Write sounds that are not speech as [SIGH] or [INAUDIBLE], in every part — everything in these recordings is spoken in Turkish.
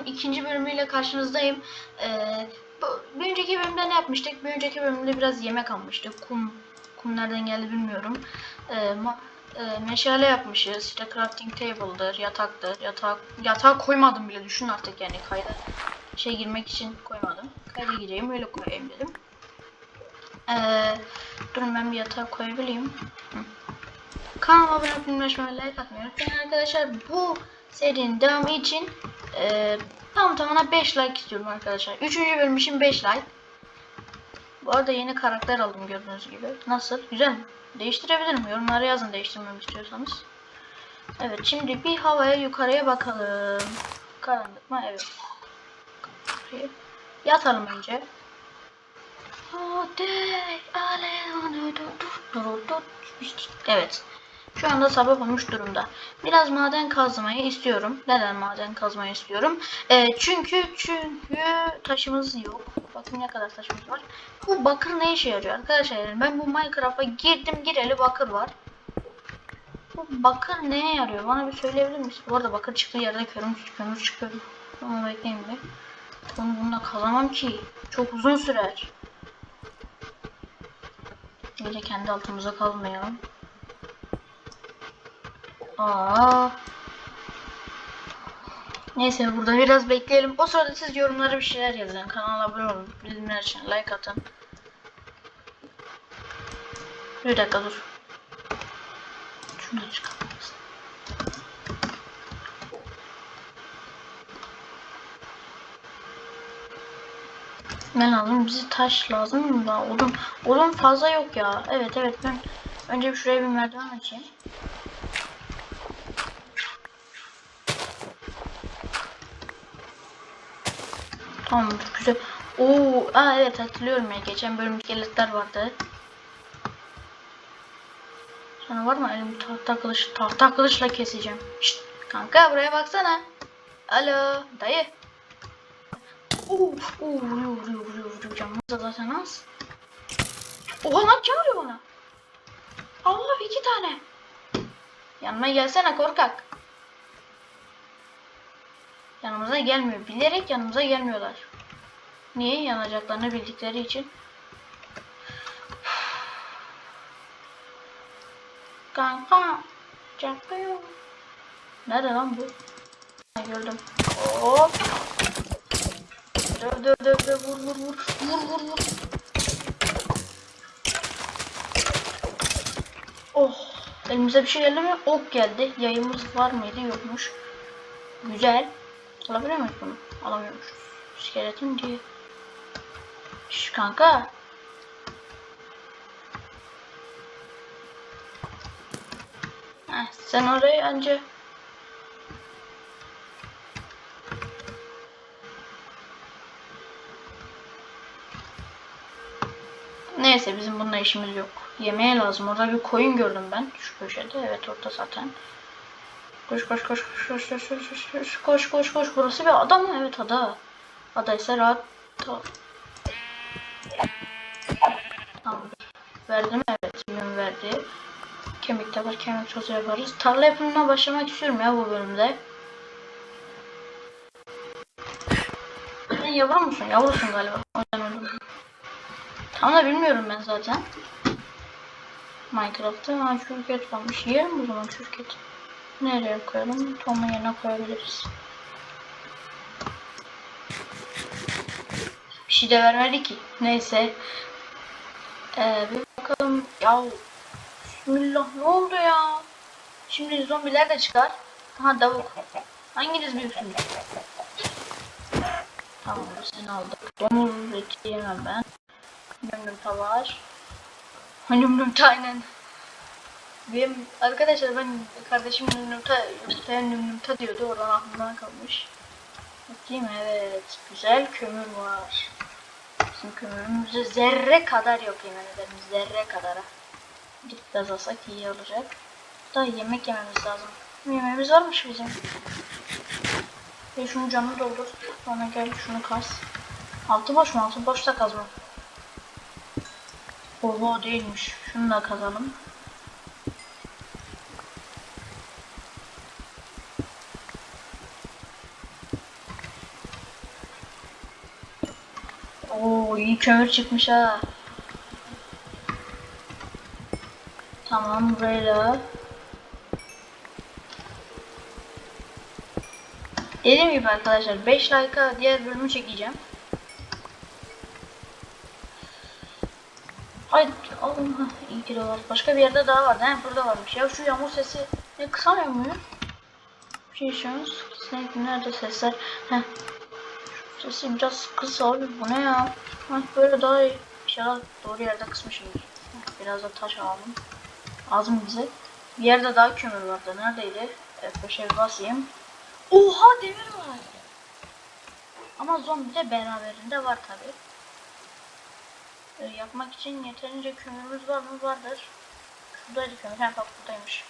Survival'ın ikinci bölümüyle karşınızdayım. Ee, bu, bir önceki bölümde ne yapmıştık? Bir önceki bölümde biraz yemek almıştık. Kum, kum nereden geldi bilmiyorum. Ee, ma- e, meşale yapmışız. İşte crafting table'dır, yataktır. Yatağa, yatağa koymadım bile düşün artık yani kayda şey girmek için koymadım. Kayda gireyim öyle koyayım dedim. Ee, durun ben bir yatağa koyabileyim. Hı. Kanalıma abone bildirimleri like atmayı unutmayın arkadaşlar. Bu serinin devamı için e, tam tamına 5 like istiyorum arkadaşlar. 3. bölüm için 5 like. Bu arada yeni karakter aldım gördüğünüz gibi. Nasıl? Güzel mi? Değiştirebilirim. Yorumlara yazın değiştirmemi istiyorsanız. Evet şimdi bir havaya yukarıya bakalım. Karanlık mı? Evet. Yatalım önce. Evet. Şu anda sabah olmuş durumda. Biraz maden kazmayı istiyorum. Neden maden kazmayı istiyorum? Ee, çünkü çünkü taşımız yok. Bakın ne kadar taşımız var. Bu bakır ne işe yarıyor arkadaşlar? Ben bu Minecraft'a girdim gireli bakır var. Bu bakır neye yarıyor? Bana bir söyleyebilir misin? Bu arada bakır çıktığı yerde kömür, kömür çıkıyor. Onu bekleyin bir. Onu bununla kazamam ki. Çok uzun sürer. Böyle kendi altımıza kalmayalım. Aa. Neyse burada biraz bekleyelim. O sırada siz yorumlara bir şeyler yazın. Kanala abone olun. Bildirimler için like atın. Bir dakika dur. Şunu da çıkalım. Ne lazım? Bize taş lazım mı da? Odun, odun fazla yok ya. Evet evet ben önce şuraya bir merdiven açayım. Tamam güzel. Oo, aa evet hatırlıyorum ya. Geçen bölüm iskeletler vardı. Sonra var mı elim tahta kılıç tahta kılıçla keseceğim. Şşt, kanka buraya baksana. Alo dayı. Oo, oo vuruyor vuruyor vuruyor vuruyor canımız da zaten az. Oha lan vuruyor bana? Allah iki tane. Yanıma gelsene korkak. Yanımıza gelmiyor. Bilerek yanımıza gelmiyorlar. Niye? Yanacaklarını bildikleri için. Kanka. Çakıyor. Nerede lan bu? Gördüm. Hop. Döv döv döv döv vur vur vur. Vur vur vur. Oh. Elimize bir şey geldi mi? Ok geldi. Yayımız var mıydı? Yokmuş. Güzel. Alabiliyor muyuz bunu? Alamıyormuşuz. İskeletin diye. Şş kanka. Heh, sen orayı anca Neyse bizim bununla işimiz yok. Yemeğe lazım. Orada bir koyun gördüm ben. Şu köşede. Evet orada zaten. Koş koş koş koş koş koş koş koş koş koş koş koş burası bir ada mı? Evet ada. Adaysa rahat ta- Tamam. Verdi mi? Evet. Yün verdi. Kemik de var. Kemik tozu yaparız. Tarla yapımına başlamak istiyorum ya bu bölümde. Sen yavru musun? Yavrusun galiba. O yüzden öldüm. Tam da bilmiyorum ben zaten. Minecraft'ta ha çürük varmış. Yiyelim o zaman çürük eti. Nereye koyalım? Tom'un yerine koyabiliriz. Bir şey de vermedi ki. Neyse. Ee, bir bakalım. Ya Bismillah ne oldu ya? Şimdi zombiler de çıkar. Aha tavuk. Hanginiz büyüksünüz? Tamam seni aldık. Domuz eti yemem ben. Yumurta var. Yumurta aynen. Benim arkadaşlar ben kardeşim yumurta, yumurtaya yumurta diyordu. Oradan aklımdan kalmış. Bakayım evet. Güzel kömür var. Bizim kömürümüzde zerre kadar yok yemin ederim. Zerre kadara. Gidip biraz alsak iyi olacak. Daha yemek yememiz lazım. Yemeğimiz varmış bizim. Ve şunu canını doldur. Sonra gel şunu kas. Altı boş mu? Altı boş da kazma. Oho değilmiş. Şunu da kazalım. iyi kömür çıkmış ha. Tamam burayla. Dediğim gibi arkadaşlar 5 like'a diğer bölümü çekeceğim. Ay Allah iyi ki de var. Başka bir yerde daha vardı. He burada varmış. Ya şu yağmur sesi ne kısamıyor muyum? Bir şey yaşıyoruz. Sinek nerede sesler? Heh. Şu Sesi biraz kısa abi. Bu ne ya? Böyle daha iyi. İnşallah doğru yerde kısmışımdır. Heh, Biraz da taş alalım. Lazım bize. Bir yerde daha kömür vardı. Neredeydi? F5'e bir basayım. Oha demir var. Ama zombi de beraberinde var tabi. Ee, yapmak için yeterince kömürümüz var mı? Vardır. Şuradaydı kömür. Ha bak buradaymış.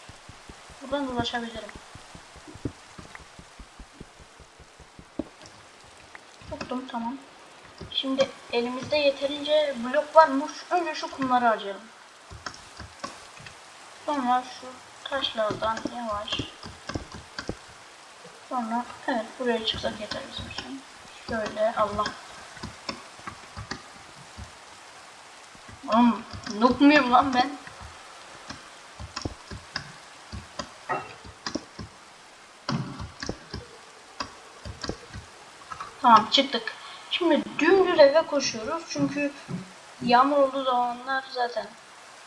Buradan ulaşabilirim. Tuttum tamam. Şimdi elimizde yeterince blok var mı? Şu- Önce şu kumları harcayalım. Sonra şu taşlardan yavaş. Sonra evet buraya çıksak yeter bizim için. Şöyle Allah. Oğlum noob muyum lan ben? Tamam çıktık. Şimdi dümdüz eve koşuyoruz çünkü yağmur olduğu zamanlar zaten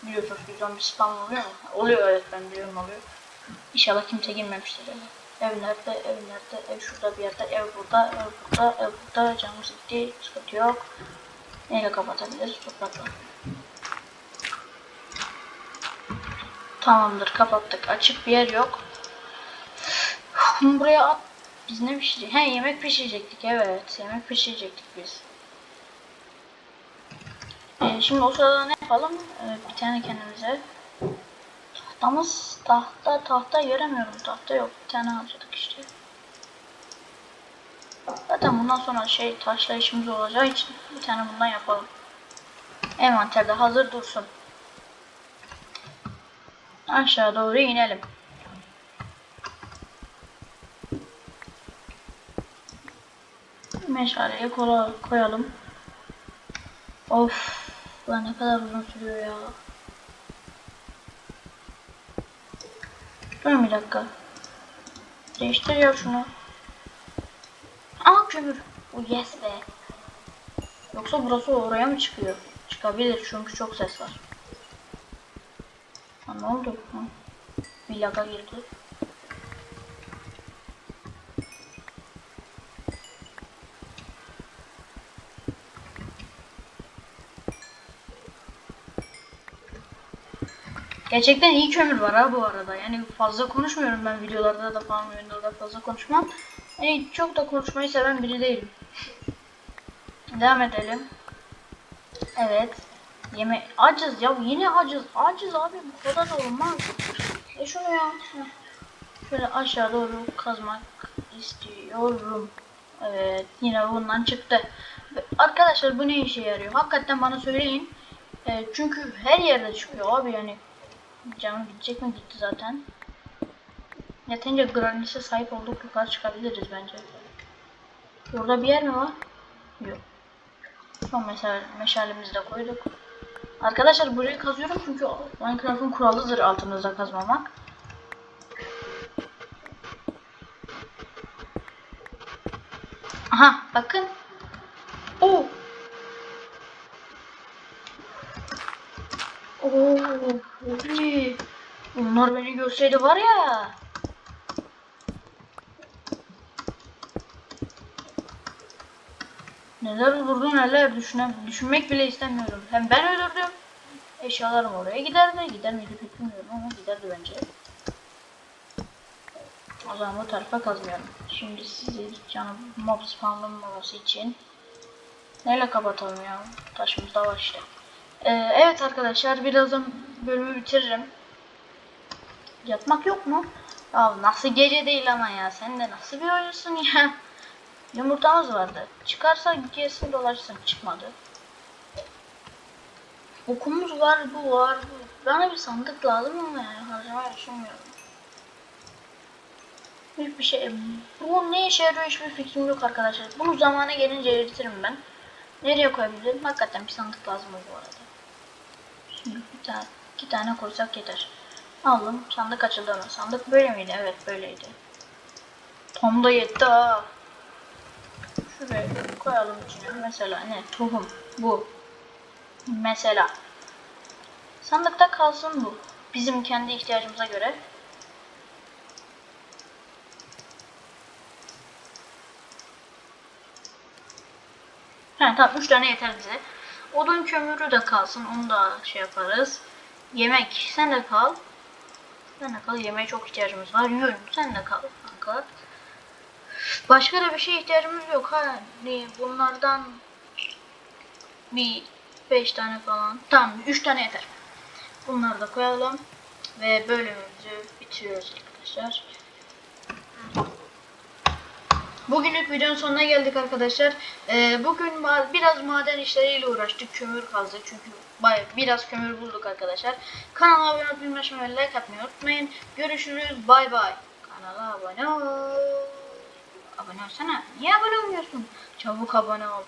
biliyorsunuz ki zombi spam oluyor mu? Oluyor evet ben biliyorum oluyor. İnşallah kimse girmemiştir eve. Ev nerede, ev nerede, ev şurada bir yerde, ev burada, ev burada, ev burada, canımız gitti, sıkıntı yok. Neyle kapatabiliriz? Toprakla. Tamamdır kapattık. Açık bir yer yok. Buraya at. Biz ne pişirecek? He yemek pişirecektik evet. Yemek pişirecektik biz. Ee, şimdi o sırada ne yapalım? Ee, bir tane kendimize. Tahtamız tahta tahta göremiyorum. Tahta yok. Bir tane harcadık işte. Zaten bundan sonra şey taşla işimiz olacağı için bir tane bundan yapalım. Envanterde hazır dursun. Aşağı doğru inelim. Meşaleyi kola koyalım. Of, lan ne kadar uzun sürüyor ya. Dur bir dakika. Değiştir ya şunu. Aa kömür. Oh, yes be. Yoksa burası oraya mı çıkıyor? Çıkabilir çünkü çok ses var. Ha, ne oldu? Ha. Bir laga girdi. Gerçekten iyi kömür var ha bu arada. Yani fazla konuşmuyorum ben videolarda da falan oyunlarda fazla konuşmam. Yani çok da konuşmayı seven biri değilim. [LAUGHS] Devam edelim. Evet. Yeme acız ya yine acız. Acız abi bu kadar da olmaz. E şunu ya. Şöyle aşağı doğru kazmak istiyorum. Evet yine bundan çıktı. Arkadaşlar bu ne işe yarıyor? Hakikaten bana söyleyin. E, çünkü her yerde çıkıyor abi yani. Canım gidecek mi gitti zaten. Yeterince granise sahip olduk yukarı çıkabiliriz bence. Burada bir yer mi var? Yok. Son mesela meşalemizi de koyduk. Arkadaşlar burayı kazıyorum çünkü Minecraft'ın kuralıdır altınızda kazmamak. Aha bakın. Oo. Oo. oy. Onlar beni görseydi var ya. Neler olurdu neler düşünem düşünmek bile istemiyorum. Hem ben ölürdüm. Eşyalarım oraya giderdi. Gider miydi pek bilmiyorum ama giderdi bence. O zaman bu tarafa kazmıyorum. Şimdi sizi canım mob spawnlanmaması için neyle kapatalım ya? Taşımız da var işte. Ee, evet arkadaşlar birazdan bölümü bitiririm. Yatmak yok mu? Ya nasıl gece değil ama ya. Sen de nasıl bir oyunsun ya? [LAUGHS] Yumurtamız vardı. Çıkarsa gelsin dolaşsın. Çıkmadı. Okumuz var, bu var, bu. Bana bir sandık lazım ama yani harcamayı düşünmüyorum. Hiçbir şey. Bu ne işe yarıyor hiçbir fikrim yok arkadaşlar. Bunu zamana gelince eritirim ben. Nereye koyabilirim? Hakikaten bir sandık lazım bu arada. Bir tane, iki tane koysak yeter. Aldım. Sandık açıldı mı? Sandık böyle miydi? Evet böyleydi. Tam da yetti ha. Şuraya koyalım içine. Mesela ne? Tohum. Bu. Mesela. Sandıkta kalsın bu. Bizim kendi ihtiyacımıza göre. He tamam 3 tane yeter bize. Odun kömürü de kalsın. Onu da şey yaparız. Yemek sen de kal. Sen de kal. Yemeğe çok ihtiyacımız var. Yün sen de kal kanka. Başka da bir şeye ihtiyacımız yok. Hani bunlardan bir 5 tane falan. Tamam 3 tane yeter. Bunları da koyalım. Ve bölümümüzü bitiriyoruz arkadaşlar. Bugünlük videonun sonuna geldik arkadaşlar. Ee, bugün ma- biraz maden işleriyle uğraştık. Kömür kazdık çünkü bay biraz kömür bulduk arkadaşlar. Kanala abone bilmem ve like atmayı unutmayın. Görüşürüz. Bay bay. Kanala abone ol. Abone olsana. Niye abone olmuyorsun? Çabuk abone ol.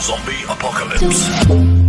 Zombie apocalypse.